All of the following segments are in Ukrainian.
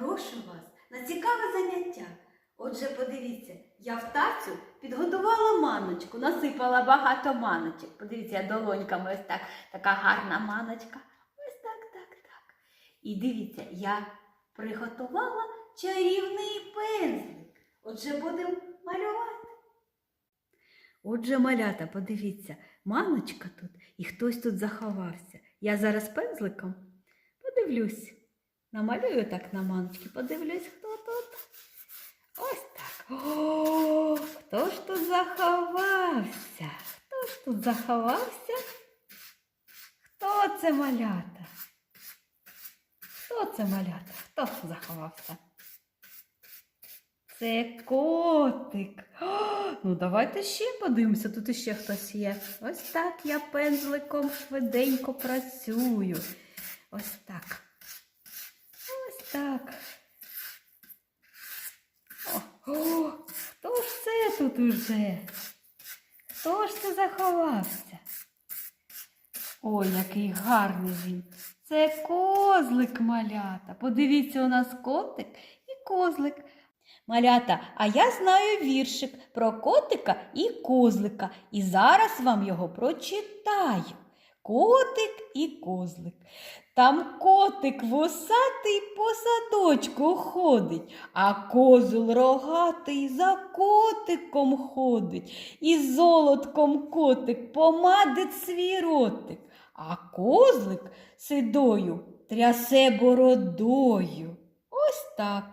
Запрошу вас на цікаве заняття. Отже, подивіться, я в тацю підготувала маночку, насипала багато маночок. Подивіться, долонька, ось так, така гарна маночка. Ось так, так, так. І дивіться, я приготувала чарівний пензлик. Отже, будемо малювати. Отже, малята, подивіться, маночка тут і хтось тут заховався. Я зараз пензликом подивлюсь. Намалюю так на маночки, подивлюсь, хто тут. Ось так. О, хто ж тут заховався? Хто ж тут заховався? Хто це малята? Хто це малята? Хто заховався? Це котик. О, ну давайте ще подивимося, тут іще хтось є. Ось так я пензликом швиденько працюю. Ось так. Так. О, о, хто ж це тут уже? Хто ж це заховався? Ой, який гарний він. Це козлик малята. Подивіться, у нас котик і козлик. Малята, а я знаю віршик про котика і козлика, і зараз вам його прочитаю. Котик і козлик. Там котик вусатий по садочку ходить, а козул рогатий за котиком ходить, і золотком котик помадить свій ротик, а козлик сидою трясе бородою. Ось так.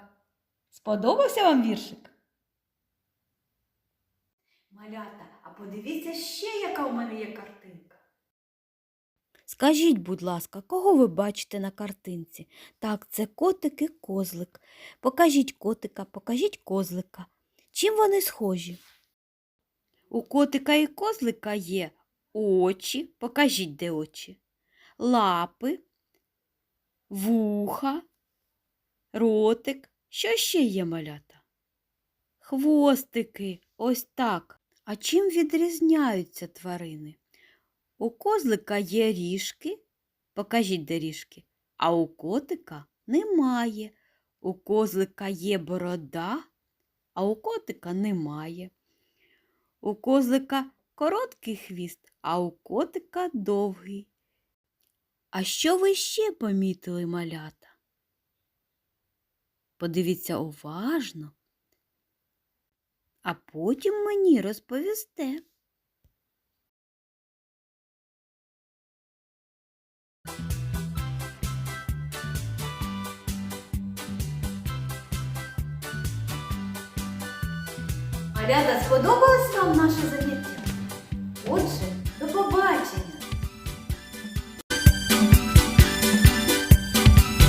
Сподобався вам віршик? Малята, а подивіться ще, яка у мене є картинка. Скажіть, будь ласка, кого ви бачите на картинці? Так, це котик і козлик. Покажіть котика, покажіть козлика. Чим вони схожі? У котика і козлика є очі, покажіть, де очі, лапи, вуха, ротик. Що ще є малята? Хвостики, ось так. А чим відрізняються тварини? У козлика є ріжки, покажіть де ріжки, а у котика немає. У козлика є борода, а у котика немає. У козлика короткий хвіст, а у котика довгий. А що ви ще помітили, малята? Подивіться уважно, а потім мені розповісте. Малята, сподобалось вам наше заняття? Отже,